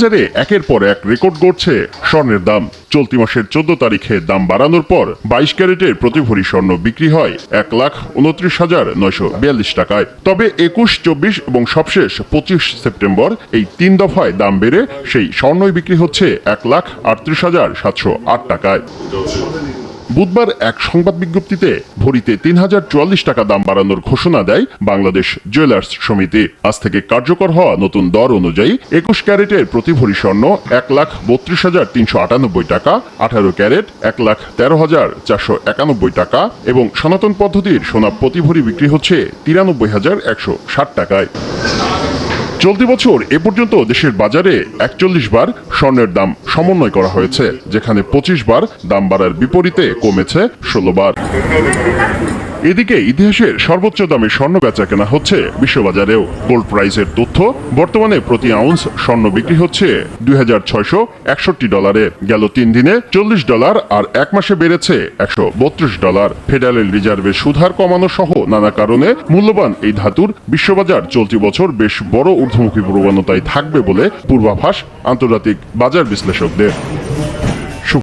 বাজারে একের পর এক রেকর্ড গড়ছে স্বর্ণের দাম। চলতি মাসের চোদ্দ তারিখে দাম বাড়ানোর পর বাইশ ক্যারেটের প্রতি ভরি স্বর্ণ বিক্রি হয় এক লাখ উনত্রিশ হাজার নয়শো বিয়াল্লিশ টাকায়। তবে একুশ, চব্বিশ এবং সবশেষ পঁচিশ সেপ্টেম্বর এই তিন দফায় দাম বেড়ে সেই স্বর্ণই বিক্রি হচ্ছে এক লাখ আটত্রিশ হাজার সাতশো আট টাকায়। বুধবার এক সংবাদ বিজ্ঞপ্তিতে ভরিতে তিন হাজার চুয়াল্লিশ টাকা দাম বাড়ানোর ঘোষণা দেয় বাংলাদেশ জুয়েলার্স সমিতি। আজ থেকে কার্যকর হওয়া নতুন দর অনুযায়ী একুশ ক্যারেটের প্রতি ভরি স্বর্ণ এক লাখ বত্রিশ হাজার তিনশো আটানব্বই টাকা, আঠারো ক্যারেট এক লাখ তেরো হাজার চারশো একানব্বই টাকা এবং সনাতন পদ্ধতির সোনা প্রতি ভরি বিক্রি হচ্ছে তিরানব্বই হাজার একশো ষাট টাকায়। চলতি বছর এ পর্যন্ত দেশের বাজারে একচল্লিশ বার স্বর্ণের দাম সমন্বয় করা হয়েছে, যেখানে পঁচিশ বার দাম বাড়ার বিপরীতে কমেছে ষোলো বার। এদিকে ইতিহাসের সর্বোচ্চ দামে স্বর্ণ বেচা কেনা হচ্ছে বিশ্ববাজারেও। গোল্ড প্রাইসের তথ্য, বর্তমানে প্রতি আউন্স স্বর্ণ বিক্রি হচ্ছে দুই হাজার ছয়শো একষট্টি ডলারে গেল তিন দিনে চল্লিশ ডলার আর এক মাসে বেড়েছে একশো বত্রিশ ডলার ফেডারেল রিজার্ভের সুধার কমানো সহ নানা কারণে মূল্যবান এই ধাতুর বিশ্ববাজার চলতি বছর বেশ বড় ঊর্ধ্বমুখী প্রবণতায় থাকবে বলে পূর্বাভাস আন্তর্জাতিক বাজার বিশ্লেষকদের।